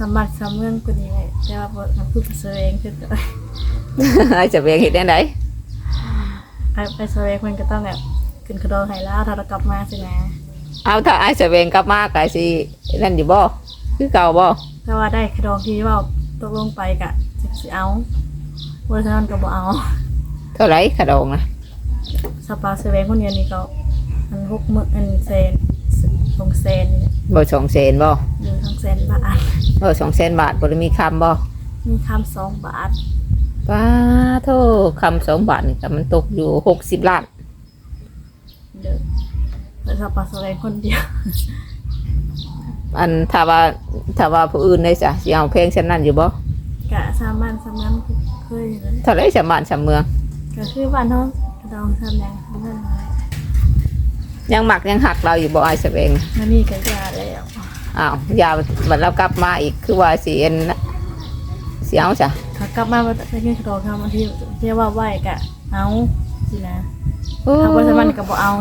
สมบัติสมเมืองกว่านี้เลยแต่ว่าบ่มันคือไปเสวงคือก็ไอ้จะเวียงเห็ดได้ไหนไปไปเสวงมันก็ต้องแบบขึ้นกระโดดไห้แล้วถ้าเรากลับมาสินะเอาถ้าไอ้จะเวียงกลับมาก็ไอ้สินั่นอยู่บ่คือเก่าบ่ถ้าว่าได้กระโดดที่ว่าตกลงไปกะสิสิเอาบ่ฉะนั้นก็บ่เอาเท่าไหรขะดองนะสปาเสวงคนเดียวนี่ก็อันหกหมื่นอันเซน สองเซนนี่แหละบ่สองเซนบ่อยู่ทั้งเซนบาทบ่สองเซนบาทบ่ได้มีคำบ่มีคำสองบาทป้าโทคำสองบาทนี่ก็มันตกอยู่หกสิบล้านเด้อแต่สปาเสวงคนเดียวอันถ้าว่าถ้าว่าผู้อื่นได้จ้ะสิเอาเพลงเช่นนั้นอยู่บ่กะสามบ้านสามนั้นเคยเลยเท่าไรสามบ้านสามเมือง ก็คือบ้านน้องกระดองทำแดงทำนั่นอะไร ยังหมักยังหักเราอยู่บ่ไอ้จะเวียงมันนี่ก็ยาแล้วอ้าวยาบัดเรากลับมาอีกคือว่าสิเอ็นน่ะสิเอาจ้ะถ้ากลับมาว่าจะกินกระดองทำบางทีเรียกว่าไหวกะเอาสินะถ้าว่าสมันก็บ่เอา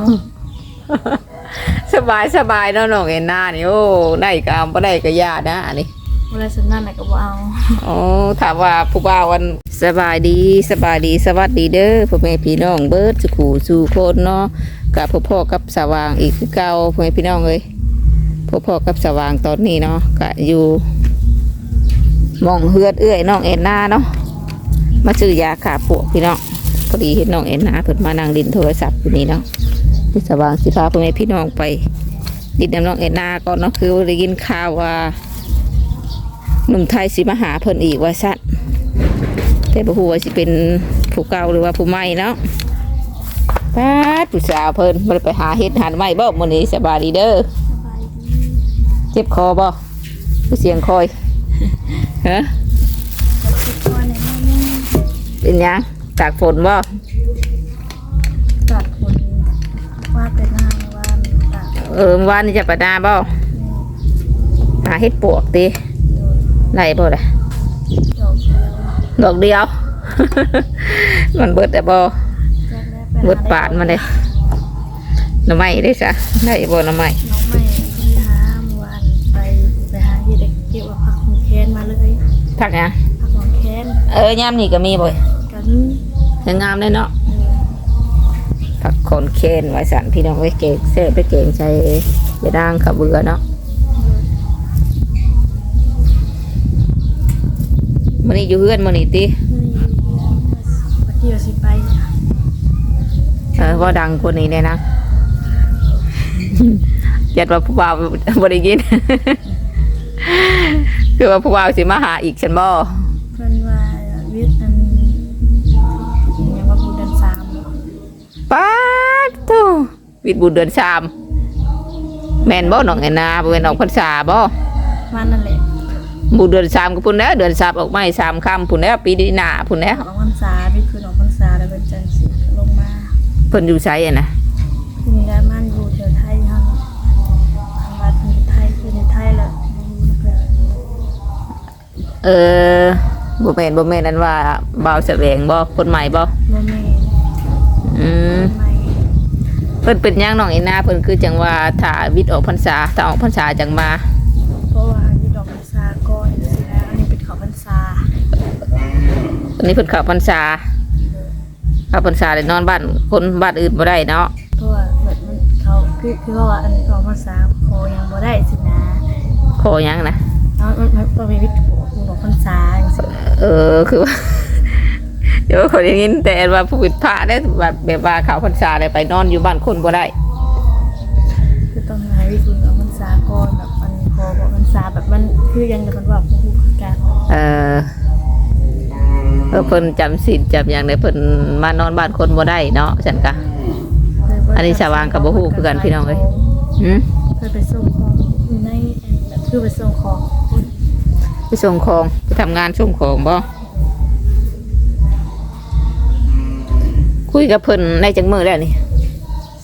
สบายสบายเนาะน้องเอ็นหน้านี่โอ้ได้ก็เอาบ่ได้ก็ยานะอันนี้ เวลาสนั่นน่ก็บ่เอาโอ้ถามว่าผู้บ่าวันสบายดีสบายดีสวัสดีเด้อพ่อแม่พี่น้องเบิดสุขูสู่คนเนาะกับพ่อพ่อกับสว่างอีกคือเก่าพ่อแม่พี่น้องเอ้ยพ่อพ่อกับสว่างตอนนี้เนาะก็อยู่มองเฮือดเอื้อยน้องเอ็นนาเนาะมาซื้อยาขาปวกพี่น้องพอดีเห็นน้องเอ็นนาเพิ่นมานั่งดินโทรศัพท์อยู่นี่เนาะที่สว่างสิพาพ่อแม่พี่น้องไปดินน้ำน้องเอ็นนาก่อนเนาะคือได้ยินข่าวว่า หนุ่มไทยสิมาหาเพิ่นอีกว่าสั้นแต่บ่ฮู้ว่าสิเป็นผู้เก่าหรือว่าผู้ใหม่เนาะป้าดผู้สาวเพิ่นบ่ได้ไปหาเฮ็ดหาไม้บ่มื้อนี้สบายดีเด้อสบายดีเจ็บคอบ่คือเสียงคอยฮะคิดว่าในนี้เป็นหยังตากฝนบ่ตัดคนว่าแต่หน้าว่าตัดเออเมื่อวานนี้จะไปนาบ่หาเฮ็ดปวกติ ได้บ่ล่ะดอกเดียวดอกเดียว มันเบิดแต่บ่แรกแรกไปหเบิดปาดมาเลยหน่อไม้ได้ซะได้บ่หน่อไม้น้องใหม่ที่หาเมื่อวานไปไปหาที่เด็กเก็บว่าพักของแคนมาเลยทักหยังพักของแคนเออยามนี้ก็มีบ่กันยังงามเลยเนาะเออผักโคนเคนไว้สันพี่น้องไว้เก่งเสพไปเก่งใจจะด่างขับเบือเนาะ มันนี้อยู่เฮือนมันนี้ตินี่ปฏิบัติสิไปเออว่าดังคนนี้เนี่ยนะยัดว่าผู้บ่าวบริกินคือว่าผู้บ่าวสิมาหาอีกฉันบ่เพิ่นว่าวิทย์อันยังว่าพูดเดินสามป้าดตูวิทย์บุญเดือนสามแม่นบ่น้องแอนนาบ่แม่นออกพรรษาบ่มันนั่นแหละ บุญเดือนสามก็พุ่นแล้วเดือนสามออกไม่สามคำพุ่นแล้วปีนี้หน้าพุ่นแล้วออกพรรษาวิทย์คือออกพรรษาแล้วเป็นจันทร์สิลงมาเพิ่นอยู่ไสอะนะที่นี่ได้มันอยู่แถวไทยฮันทางวัดอยู่ไทยคือในไทยแล้วอยู่เพื่อนเออบ่แม่นบ่แม่นอันว่าบ่าวแสวงบ่คนใหม่บ่บ่แม่นอืมไม่เพิ่นเป็นหยังน้องอีนาเพิ่นคือจังว่าถ้าวิทย์ออกพรรษาถ้าออกพรรษาจังมาเพราะว่าวิทย์ออกพรรษาก่อนสินะอันนี้เป็นเขาพรรษา อันนี้เพิ่นเข้าพรรษาเข้าพรรษาได้นอนบ้านคนบ้านอื่นบ่ได้เนาะเพราะว่าแบบมันเขาคือคือว่าอันนี้ออกพรรษาโคยังบ่ได้สินะขอหยังนะแล้วมันมันต้องมีวิทย์ออกพรรษาจังซี่เออคือว่า เดี๋ยวคนอย่างนี้แต่ว่าผู้ผิดพลาดได้แบบแบบว่าเข้าพรรษาได้ไปนอนอยู่บ้านคนบ่ได้คือต้องให้วิทย์ออกพรรษาก่อนแบบมันพอออกพรรษาแบบมันคือยังมันว่าผู้การ เออ เออเพิ่นจำศีลจำอย่างใดเพิ่นมานอนบ้านคนบ่ได้เนาะฉันกะ อันนี้ชาวบ้านก็บ่ฮู้คือกันพี่น้องเอ้ย หืมเคยไปส่งของอยู่ในอันแบบคือไปส่งของไปส่งของไปทำงานส่งของบ่คุยกับเพิ่นได้จังมือแล้วนี่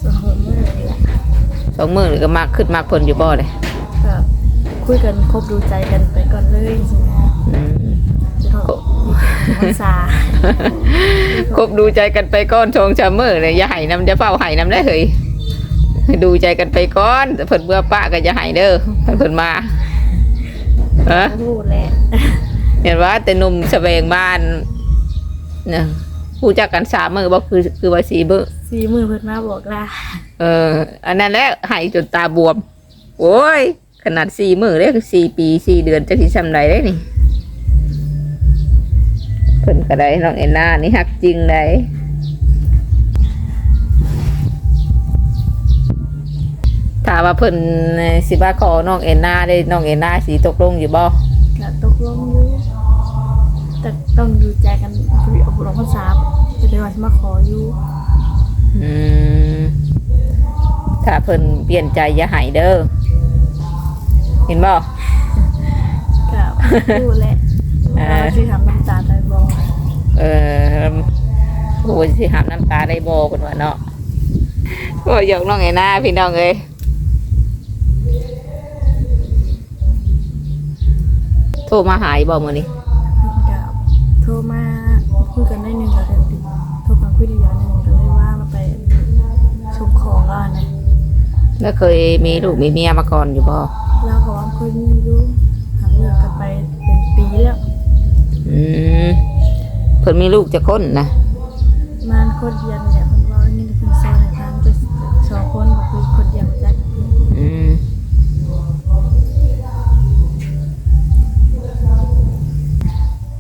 ส่งของเมื่อไหร่ละสองมือนี่ก็มากขึ้นมากเพิ่นอยู่บ่เลยก็คุยกันคบดูใจกันไปก่อนเลยใพรรษาคบดูใจกันไปก่อนชงชามมือเลยอย่าให้น้ำจะเฝ้าให้น้ำได้เฮ้ยดูใจกันไปก่อนแต่เพิ่นเบื่อปะก็จะให้เด้อเพิ่นเพิ่นมาฮะพูดแหละเห็นว่าแต่หนุ่มแสวงบ้านเนี่ยผู้จักกันสามมือบอกคือคือว่าสีเบอร์สีมือเพิ่นมาบอกลาเออ อันนั้นแหละใหายจนตาบวม โอ้ย ขนาดสี่มือเลยสี่ปีสี่เดือนจะที่ทำไรได้นี่เพิ่นก็ได้น้องเอ็นนานี่ฮักจริงได้ถามว่าเพิ่นสิบ้าขอน้องเอ็นนาได้น้องเอ็นนาสีตกลงอยู่บ่ก็ตกลงอยู่แต่ต้องดูใจกันคุยอบรมภาษาจะได้ว่าสิมาขออยู่อืมถ้าเพิ่นเปลี่ยนใจอย่าใหายเด้อเห็นบ่ก็พูดแหละเออแล้วสิทำน้ำตาตายบ่ เออโอ้ยสิหามน้ำตาได้บ่เพิ่นว่าเนาะโอ้ยยกน้องไอ้หน้าพี่น้องเอ้ยโทรมาหายบ่มื้อนี้ก็โทรมาคุยกันได้หนึ่งก็เลยติดโทรมาคุยได้อย่างหนึ่งก็เลยว่างแล้วไปชมของแล้วนะแล้วเคยมีลูกมีเมียมาก่อนอยู่บ่ เพิ่นมีลูกจะคนนะมันคนเดียวนี่แหละเพิ่นว่านี่เพิ่นซอยให้พังไปสองคนก็คือคนเดียวจักอืม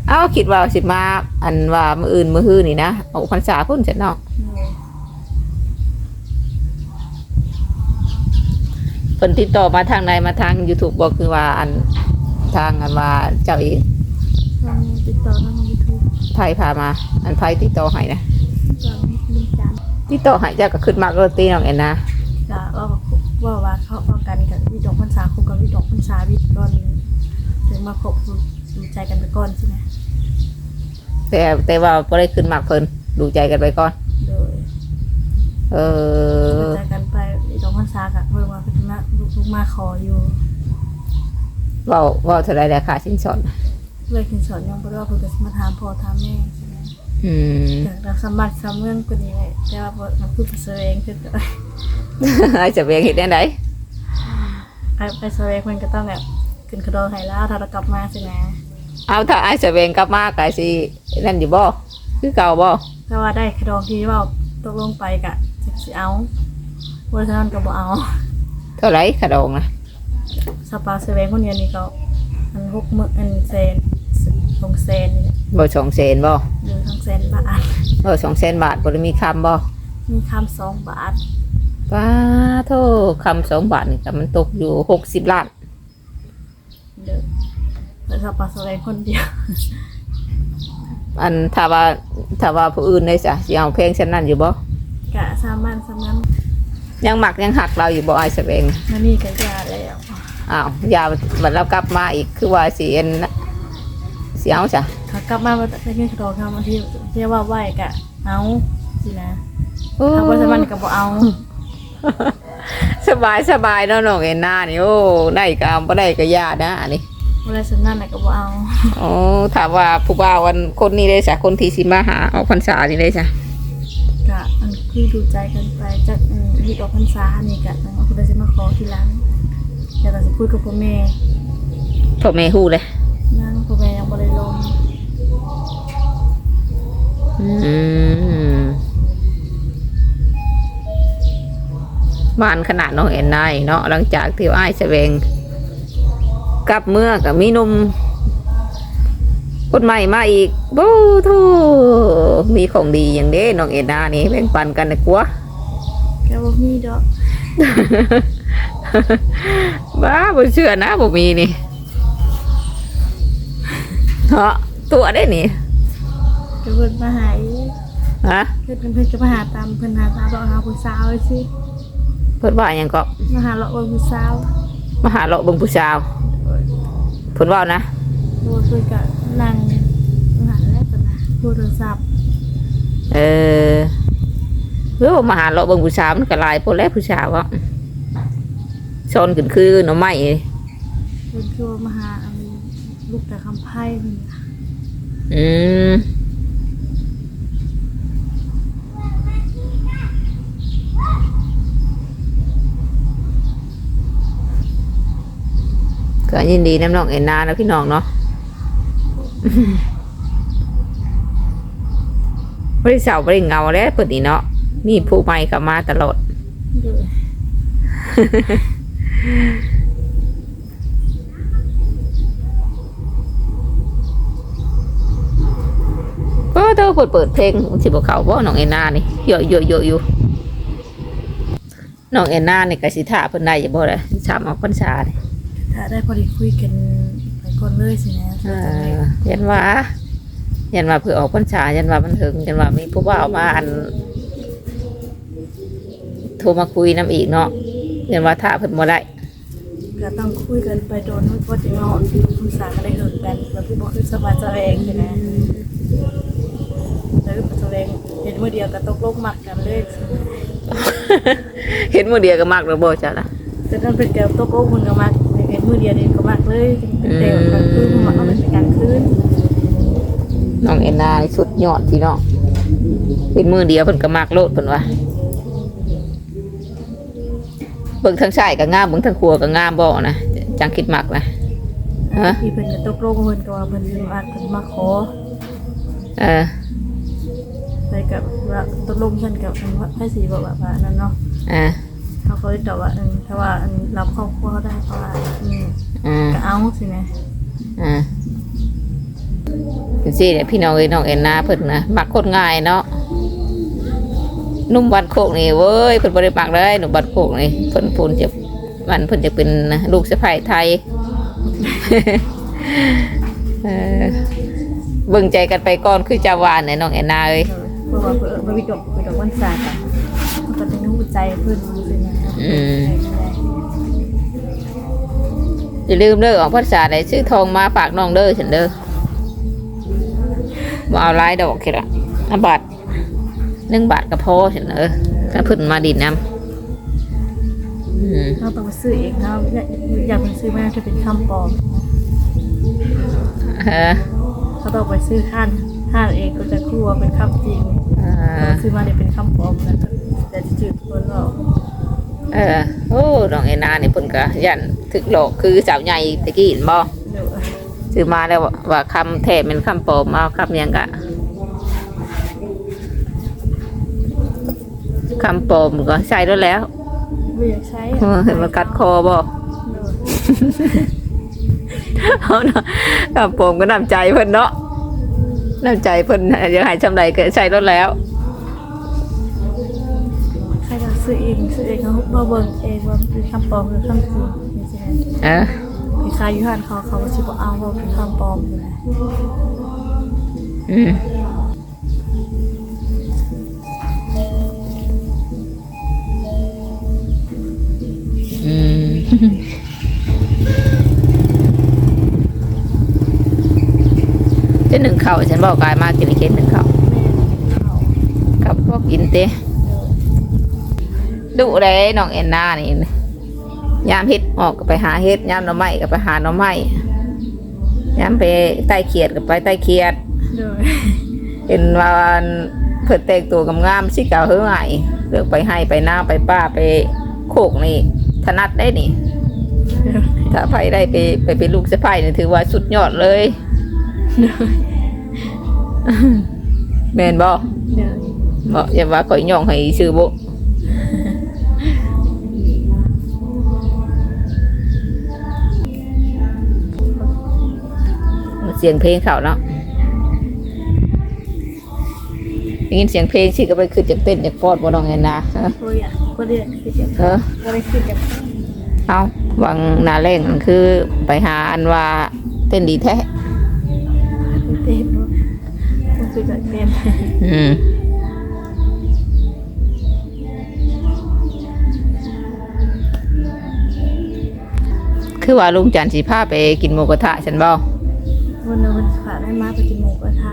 เอ้าคิดว่าสิมาอันว่ามื้ออื่นมื้อฮื้อนี่นะเอาพรรษาพุ่นจะเนาะเพิ่นติดต่อมาทางใดมาทาง YouTube บ่คือว่าอันทางอันว่าเจ้าเองทางติดต่อทาง YouTube ไผพามา อันไผติดต่อให้นะทางลิงจันติดต่อให้เจ้าก็ขึ้นมากโรตีน้องแอนนาก็ว่าว่าว่าเขาเอากันกับวิดอกพรรษาคบกับวิดอกพรรษาวิดก่อนถึงมาคบดูใจกันไปก่อนใช่ไหมแต่แต่ว่าบ่ได้ขึ้นมากเพิ่นดูใจกันไปก่อนโดยเออดูใจกันไปวิดอกพรรษากับเพิ่นว่าเพิ่นมาลูกๆมาขออยู่เว้าเว้าเท่าไรราคาสินสอด เลยขึ้นสอนยังบ่ได้ว่าเพิ่นก็สิมาถามพ่อถามแม่ใช่ไหมอืมอยากรับสมัครสำเมืองกว่านี้เลยแต่ว่าบ่มันพูดภาษาเองคือก็ไอ้จะเวียงเฮ็ดได้ไดไปไปสเวกมันก็ต้องแบบขึ้นกระโดดไห้แล้วถ้าเรากลับมาสินะ เอาถ้าไอ้จะเวียงกลับมาก็สินั่นอยู่บ่คือเก่าบ่ถ้าว่าได้กระโดดที่ว่าตกลงไปกะจะสิเอาบริษัทนั้นก็บ่เอาเท่าไหร่ขะดองนะสปาสเวกคนเดียวนี่ก็อันหกหมื่นอันเซน สองเซนนี่แหละบ่2แสนบ่หรือทั้งเซนบาทบ่2แสนบาทบ่ได้มีคำบ่มีคำสองบาทป้าโทคำสองบาทนี่ก็มันตกอยู่60ล้านเด้อแต่สปาสเวกคนเดียวอันถ้าว่าถ้าว่าผู้อื่นได้จ้ะสิเอาเพลงเช่นนั้นอยู่บ่กะสามารถสำนั้นยังหมักยังหักเราอยู่บ่ไอ้ายแสวงนั่นนี่ก็ยาแล้วอ้าวยาบัดเรากลับมาอีกคือว่าสิเอ็น สิเอาจ้ะถ้ากลับมาว่าได้เงินกระโดดคำบางทีเรียกว่าไหวกะเอาสินะโอ้ทางบริษัทมันก็บ่เอา สบายสบายเนาะน้องเอ็นหน้านี่โอ้ได้ก็เอาบ่ได้ก็ยานะอันนี้บริษัทนั้นน่ะก็บ่เอาโอ้ถามว่าผู้บ่าววันคนนี้ได้จ้ะคนที่สิมาหาเอาพรรษานี่ได้จ้ะกะมันคือดูใจกันไปจากอืมวิดอกพรรษานี่กะต้องเอาคุณจะมาขอทีหลังเดี๋ยวเราจะพูดกับพ่อแม่พ่อแม่ฮู้เลยยังพ่อแม่ยัง บ่ได้ลงอืมบ้านขนาดน้องเอ็นนายเนาะหลังจากที่อ้ายแสวงกลับเมื่อกับมีหนุ่มคนใหม่มาอีกบูทูมีของดีอย่างเด้น้องเอ็นนานี่แบ่งปันกันนะกัวแกบ่มีดอกบ้าบ่เชื่อนะบ่มีนี่ เนาะตัวได้นี่แกเพิ่นมาหาอีกฮะเพิ่นเพิ่นก็มาหาตามเพิ่นหาตามเราหาผู้สาวเลยสิเพิ่นว่าหยังก็มาหาเราะว่าผู้สาวมาหาเลาะเบิ่งผู้สาวเพิ่นว่านะโดยเพิ่นก็นั่งมาหาแล้วกันนะดูโทรศัพท์เออเฮ้ยมาหาเลาะเบิ่งผู้สาวมันก็หลายพวกแล้วผู้สาวอะซอนขึ้นคือหน่อไม้นี่เพิ่นคือว่ามาหาอัน ลูกแต่คำไพ่เพิ่นน่ะอืมก็ก็ยินดีน้ำน้องเอ็นนานะพี่น้องเนาะบริษัทบริเงาแล้วเปิดนี่เนาะมีผู้ใหม่เข้ามาตลอด โดย ก็ เธอเปิดเปิดเพลงสิบเขาบ่น้องเอ็นนานี่เยอะเยอะเยอะอยู่น้องเอ็นนานี่ก็สิท่าเพิ่นได้อย่าบ่เลยสามออกพรรษานี่ถ้าได้พอดีคุยกันไปก่อนเลยสินะเออยันว่ายันว่าเพื่อออกพรรษายันว่ามันถึงยันว่ามีผู้บ่าวมาอันโทรมาคุยน้ำอีกเนาะยันว่าท่าเพิ่นบ่ได้ก็ต้องคุยกันไปโดนว่าจะงอนภาษาก็ได้เหินกันแบบที่บอกคือสบายใจเองสินะแล้วก็ตัว เองเห็นเมื่อเดียวก็ตกลงหมักกันเลยเห็นมือเดียวก็มากแล้วบ่จ้ะล่ะแต่นั่นเป็นแก้วตกลงมันก็มักเห็นมือเดียวนี่ก็มักเลยเป็นเดียวกลางคืนมันเอาเป็นกลางคืนน้องเอ็นนานี่สุดยอดพี่น้องเป็นมือเดียวเพิ่นก็มากโลดเพิ่นว่าเบิ่งทางซ้ายก็งามเบิ่งทางขวาก็งามบ่นะจังคิดมักนะฮะที่เพิ่นจะตกลงเพิ่นก็ว่าเพิ่นสิมาเพิ่นมาขอเออ ไปกับว่าตกลงกันกับเพิ่นว่าให้สีบอกว่าว่านั่นเนาะอ่าเขาก็เลยตอบว่าอืมถ้าว่าอันรับครอบครัวเขาได้เพราะว่าอืมอ่าก็เอาสินะอ่าเป็นสิเนี่ยพี่น้องเอ้ยน้องเอ็นนาเพิ่นนะมักคนง่ายเนาะหนุ่มบันโคกนี่เว้ยเพิ่นบ่ได้มักเลยหนุ่มบันโคกนี่เพิ่นพูนจะมันเพิ่นจะเป็นลูกสะใภ้ไทยเออเบิ่งใจกันไปก่อนคือจะหวานเนี่ยน้องแอนนาเอ้ย เพราะว่าเพิ่นบ่มีดอกมีดอกวันศาสตร์อะมันก็ต้องรู้ใจเพิ่นสินะอืม อย่าลืมเด้อออกพรรษาได้ซื้อทองมาฝากน้องเด้อฉันเด้อบ่เอาหลายดอกแค่ละอะบาทหนึ่งบาทก็พอฉันเด้อถ้าเพิ่นมาดินน้ำอืมเราต้องไปซื้อเองเนาะอยากอยากไปซื้อมาจะเป็นคำปลอมเออ เขาต้องไปซื้อห้าน ห้านเองก็จะครัวเป็นคำจริงเออซื้อมาเนี่ยเป็นคำปลอมนะแต่ที่จืดคนเราเออ โอ้น้องแอนนานี่เพิ่นก็ยันถึกหลอกคือสาวใหญ่ตะกี้เห็นบ่เดี๋ยวซื้อมาแล้วว่าว่าคำแท้เป็นคำปลอมเอาคำหยังกะคำปลอมก็ใส่แล้วแล้วไม่อยากใช้เออเห็นมันกัดคอบ่เอาเนาะคำปลอมก็น้ำใจเพิ่นเนาะ น้ำใจเพิ่นอยากให้จำใดก็ใส่แล้วแล้วใครจะซื้อเองซื้อเองเขาบ่เบิ่งเองว่าเป็นคำปลอมหรือคำจริงนี่ใช่ไหมเออไปขายอยูฮันเขาเขาก็สิบ่เอาว่าเป็นคำปลอมอยู่นะอืมอืม เจะหนึ่งเข่าฉันบอกกายมากกินเค็ดหนึ่งเข่าขากับพวกอินเตดุเลยน้องเอ็นนานี่ยามเฮ็ดออกก็ไปหาเฮ็ดยามหน่อไม้ก็ไปหาหน่อไม้ยามไปใต้เขียดก็ไปใต้เขียดเห็นว่าเพิ่นแต่งตัวกงามสิเก่าเฮือไงเลือกไปให้ไปหน้าไปป้าไปโคกนี่ถนัดได้นี่ ถ้าไผได้ไปไปเป็นลูกสะใภ้นี่ถือว่าสุดยอดเลย แม่นบ่เดี๋ยวบ่อย่าว่าข่อยย่องให้ชื่อบ่เสียงเพลงเขาเนาะได้ยินเสียงเพลงสิก็ไปขึ้นจากเต้นจากฟอดบ่น้องแอนนาเออบ่อยากบ่ได้คิดอย่างเออบ่ได้คิดอย่างเอาวังหนาแรงมันคือไปหาอันว่าเต้นดีแท้ คือแบบเต้นอืมคือว่าลุงจันทร์สีผ้าไปกินหมูกระทะฉันบอกวันนั้นมันขาได้มาไปกินหมูกระทะ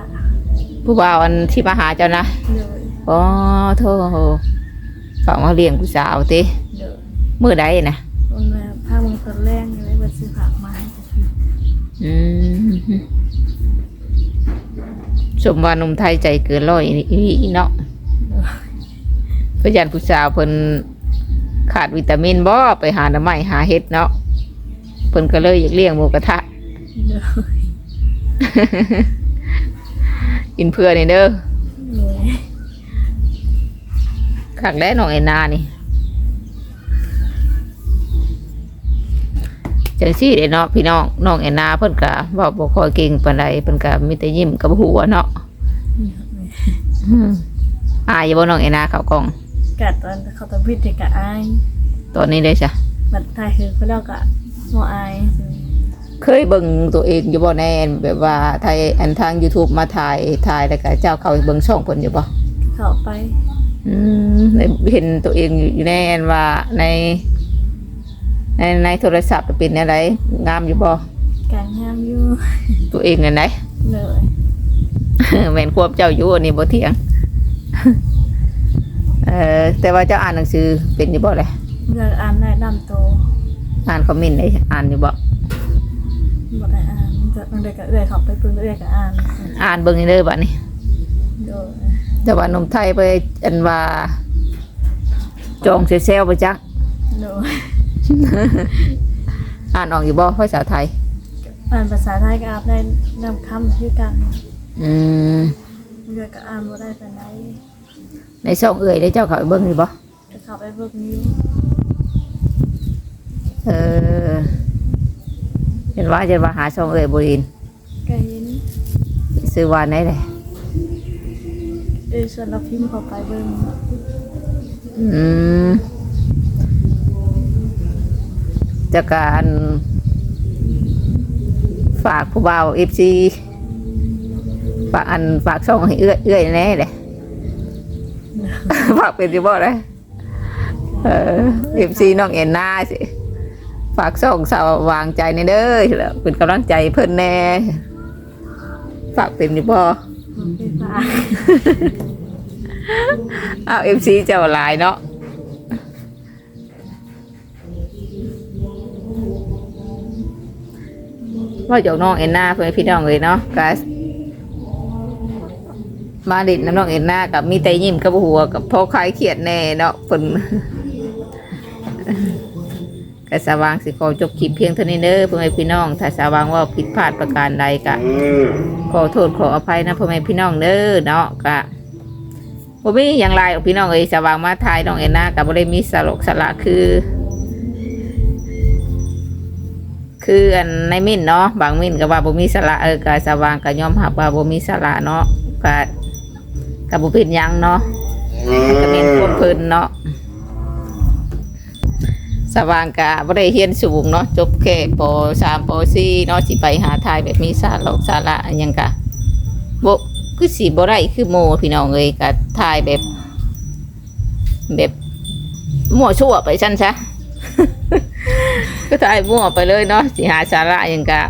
ผู้บ่าวอันที่มาหาเจ้านะเดี๋ยวอ๋อโทษฝากมาเลี้ยงผู้สาวติเดี๋ยวมือใดนะวันนั้นผ้ามังกรแรงนี่ไว้ไปซื้อผักมาให้จะกินอืม สมว่าหนุ่มไทยใจเกินร้อยอีเนาะก็ยันผู้สาวเพิ่นขาดวิตามินบ่ไปหาหน้ำไม้หาเห็ดเนาะเพิ่นก็เลยอยากเลี้ยงหมูกระทะโดยกินเพื่อนี่เด้อโดยคักแล้น้องไอ้นานี่ จังซี่เด้เนาะพี่น้องน้องไอ้นาเพิ่นก็เว้าบ่ค่อยเก่งปานใดเพิ่นก็มีแต่ยิ้มกับหัวเนาะอืมอายอยู่บ่น้องไอ้นาเข้ากล้อง กัดตอนเขาตะพิดเด็กกะอายตอนนี้เลยจ้ะบัดไทยคือเขาเรียกกะโมอายเคยเบิ่งตัวเองอยู่บ่แน่แบบว่าไทยอันทาง YouTube มาถ่ายถ่ายแล้วก็เจ้าเข้าเบิ่งช่องเพิ่นอยู่บ่เข้าไป อืมได้เห็นตัวเองอยู่ในอันว่าใน ในในโทรศัพท์เป็นอะไรงามอยู่บ่การงามอยู่ตัวเองอันไหนเลยแม่นควบเจ้าอยู่อันนี้บ่เที่ยงเออแต่ว่าเจ้าอ่านหนังสือเป็นอยู่บ่เลยเลือกอ่านได้ดำโตอ่านคอมเมนต์ได้อ่านอยู่บ่บ่ได้อ่านจะมันได้กะเอื้อยเขาไปเพิ่งเอื้อยกะอ่าน อ่านเบิ่งนี่เด้อบัดนี้โดยแต่ว่าหนมไทยไปอันว่าจองเซลไปจักโดย อ่านออกอยู่บ่ภาษาไทย อ่านภาษาไทยก็อ่านได้นำคำที่กันอืมเลือกกะอ่านบ่ได้ปานใดในช่องเอ่ยได้เจ้าเขาไปเบิ่งอยู่บ่ก็เข้าไปเบิ่งอยู่เออเห็นว่าจะว่าหาช่องเอ่ยบ่เห็นก็เห็นซื้อว่าไหนเลยเออส่วนเราพิมพ์เข้าไปเบิ่งอืม จากการฝากผู้บ่าว FC ฝากอันฝากช่องให้เอื้อยเอื้อยแน่เลยฝากเป็นสิบ่เลยเออ FC น้องเอ็นนาสิฝากส่งสาววางใจในเด้อแล้วเป็นกำลังใจเพิ่นแน่ฝากเป็นสิบ่ไปฝากอ้าว FC เจ้าหลายเนาะ ว่าจากน้องเอ็นนาเพื่อนพี่น้องเลยเนาะก็มาดิดน้ำน้องเอ็นนากับมีแต่ยิ้มกับหัวกับพอคลายเครียดแน่เนาะเพิ่นก็สว่างสิขอจบคลิปเพียงเท่านี้เด้อพ่อแม่พี่น้อง ถ้าสว่างว่าผิดพลาดประการใดก็ขอโทษขออภัยนะพ่อแม่พี่น้องเด้อเนาะก็บ่มีอย่างไรพี่น้องเอ้ยสว่างมาทายน้องเอ็นนาก็บ่ได้มีสลกสละคือ คืออันในมิ่นเนาะบางมิ่นก็ว่าบ่มีสละเออก็สว่างก็ยอมรับว่าบ่มีสละเนาะก็ก็บ่ผิดหยังเนาะก็เป็นคนเพิ่นเนาะสว่างกะบ่ได้เรียนสูงเนาะจบแค่ปสามปสี่เนาะสิไปหาทายแบบมีสาระสาระอันหยังกะบ่คือสิบ่ได้คือโมพี่น้องเอ้ยกะทายแบบ แบบมั่วชั่วไปซั่นซะ ก็ทายมั่วไปเลยเนาะสิหาสาระยังกะ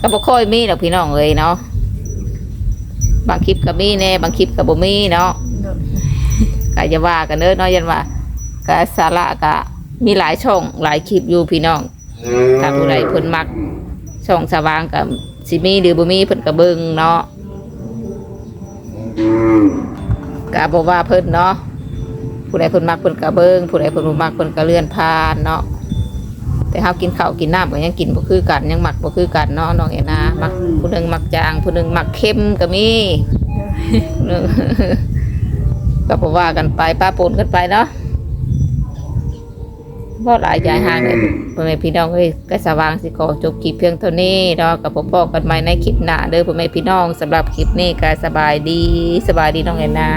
ก็บ่ค่อยมีดอกพี่น้องเอ้ยเนาะบางคลิปก็มีแน่บางคลิปก็บ่มีเนาะโดยก็จะว่ากันเด้อเนาะยันว่าก็สาระก็มีหลายช่องหลายคลิปอยู่พี่น้องถ้าผู้ใดเพิ่นมักช่องสว่างกับสิมีหรือบ่มีเพิ่นก็เบิ่งเนาะก็บ่ว่าเพิ่นเนาะ ผู้ใดเพิ่นมักเพิ่นก็เบิงผู้ใดเพิ่นบ่มักเพิ่นก็เลื่อนผ่านเนาะแต่เฮากินข้าวกินน้ำก็ยังกินบ่คือกันยังมักบ่คือกันเนาะน้องเอ็นามักผู้หนึงมักจางผู้หนึงมักเค็มก็มีนอะก็บอกว่ากันไปป้าปนกันไปเนาะบ่หลายใจห่างเลยพ่อแม่พี่น้องเอ้ยก็สว่างสิขอจบคลิปเพียงเท่านี้เนาะกับพ่อๆกันใหม่ในคลิปหน้าเด้อพ่อแม่พี่น้องสำหรับคลิปนี้ก็สบายดีสบายดีน้องเอ็นนะ